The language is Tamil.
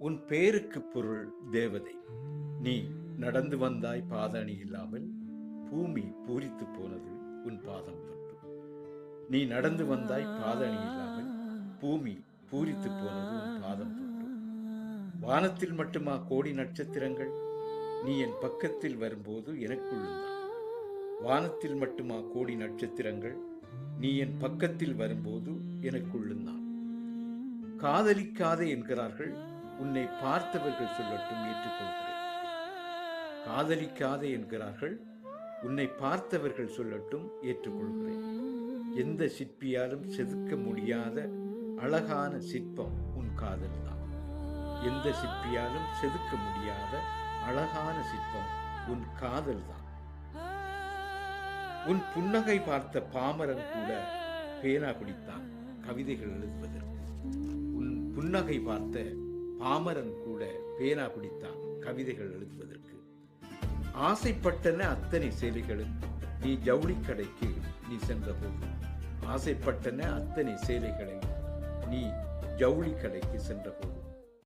உன் பேருக்கு பொருள் தேவதை. நீ நடந்து வந்தாய் பாதணி இல்லாமல் பூமி பூரித்து போனது உன் பாதம் தொட்டு. நீ நடந்து வந்தாய் பாதணி இல்லாமல் பூமி பூரித்து போனது உன் பாதம் தொட்டு. வானத்தில் மட்டுமா கோடி நட்சத்திரங்கள்? நீ என் பக்கத்தில் வரும்போது எனக்குள்ளும் வானத்தில் மட்டுமா கோடி நட்சத்திரங்கள்? நீ என் பக்கத்தில் வரும்போது எனக்குள்ளுந்தான் காதலிக்காதே என்கிறார்கள் உன்னை பார்த்தவர்கள் சொல்லட்டும் ஏற்றுக்கொள்கிறேன். காதலிக்காதே என்கிறார்கள் உன்னை பார்த்தவர்கள் சொல்லட்டும் ஏற்றுக்கொள்கிறேன். எந்த சிற்பியாலும் செதுக்க முடியாத அழகான சிற்பம் உன் காதல் தான். எந்த சிற்பியாலும் செதுக்க முடியாத அழகான சிற்பம் உன் காதல் தான். உன் புன்னகை பார்த்த பாமரன் கூட பேனா பிடித்தான் கவிதைகள் எழுதுவதற்கு. உன் புன்னகை பார்த்த பாமரன் கூட பேனா பிடித்தான் கவிதைகள் எழுதுவதற்கு. ஆசைப்பட்டன அத்தனை சேலைகளும் நீ ஜவுளி கடைக்கு நீ சென்றபோது. ஆசைப்பட்டன அத்தனை சேலைகளை நீ ஜவுளி கடைக்கு சென்றபோது.